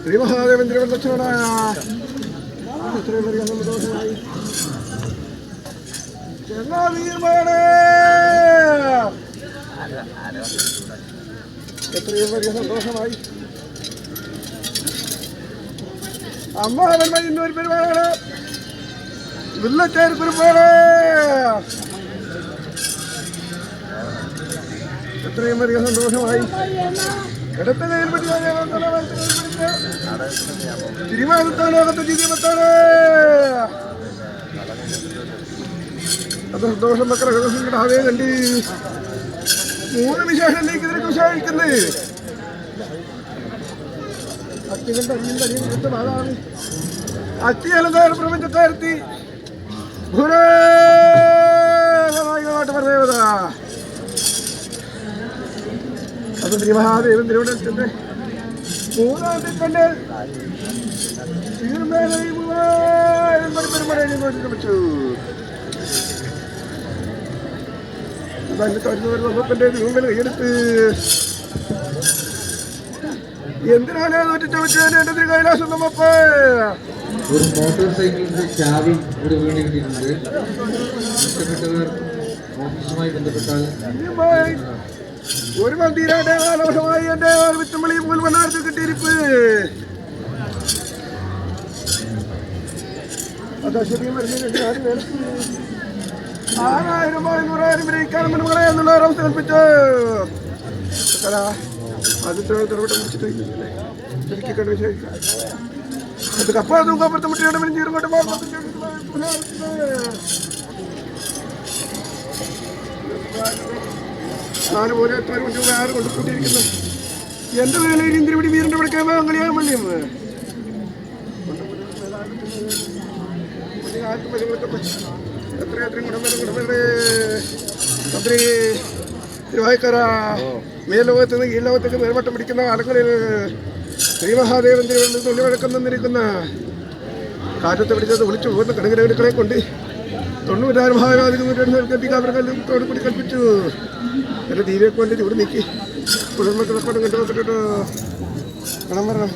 ശ്രീ മഹാദേവൻ തിരുവല്ലക്ഷണനായ എത്രയും വലിയ സന്തോഷമായി. അമ്മാവൻ മഞ്ഞൂർ പെരുമാളാണ് വില്ലച്ചേർ പെരുമാൾ എത്രയും വലിയ സന്തോഷമായി. ഇടത്തെ കയ്യിൽ തിരുമാനത്താണ് അകത്ത് ജീവിതത്താണ് അത് സന്തോഷം മക്കളെ കിടാവേ കണ്ടി. മൂന്ന് വിശേഷത്തിലേക്ക് ഇതിനെ അത്തി കണ്ട അരിയും തരിയും കൊടുത്ത മാതാണ്. അത്തി അലങ്കാര പ്രപഞ്ചക്കാരത്തി ശ്രീ മഹാദേവൻ തിരുവനന്തപുരത്തെ മൂന്നാമത്തെ കണ്ട് കൈയെടുത്ത്. എന്തിനാണ് കൈലാസം നമ്മപ്പ? ഒരു മോട്ടോർ സൈക്കിളിന്റെ ചാവി ഇവിടെ വീണ് കിട്ടിയിട്ടുണ്ട് ഇഷ്ടപ്പെട്ടവർ ഓഫീസുമായി ബന്ധപ്പെട്ടാൽ ഒരു മന്ദിരാന്റെ ആലോചനമായി എന്റെ വിത്തുമളി മൂൽമണ്ണാർക്ക് കിട്ടിയിരിപ്പ്. ആറായിരം അഞ്ഞൂറായിരം വരെ ഇക്കാലം മകളെ എന്നുള്ള ഒരു അവസ്ഥ കൽപ്പിച്ചു ആദ്യത്തെ തിറവട്ടം പിടിച്ചിട്ട് ശരിക്കും കണ്ടു വിശേഷിക്കാം അത് കപ്പാതും കപ്പുറത്ത് മുട്ടിയുടെ മിനിഞ്ഞീരും കൊണ്ട് നാല് പോലെ എത്ര രൂപ ആറ് കൊണ്ട് കൂട്ടിയിരിക്കുന്നു. എന്റെ വേലയിൽ ഇന്ദിരപിടി വീരന്റെ വിളിക്കാൻ അങ്ങനെയാ മള്ളിയും എത്ര തിരുവായിക്കര മേലോകത്ത് നിന്ന് ഈ ലോകത്തേക്ക് മേൽവട്ടം പിടിക്കുന്ന കാലങ്ങളിൽ ശ്രീ മഹാദേവൻ തിരുവനന്തപുരം തുള്ളി വഴക്കം നിന്നിരിക്കുന്ന കാറ്റത്ത് പിടിച്ചത് വിളിച്ചു പോകുന്ന കടുകരകളെ കൊണ്ട് തൊണ്ണൂറ്റാറ് ഭാഗത്തോട് കൂടി കൽപ്പിച്ചു. എന്റെ തീരെ കൊണ്ട് ഇവിടെ നിൽക്കി കുടുംബത്തിനെ കൊണ്ട് കിട്ടും. കടം വരണം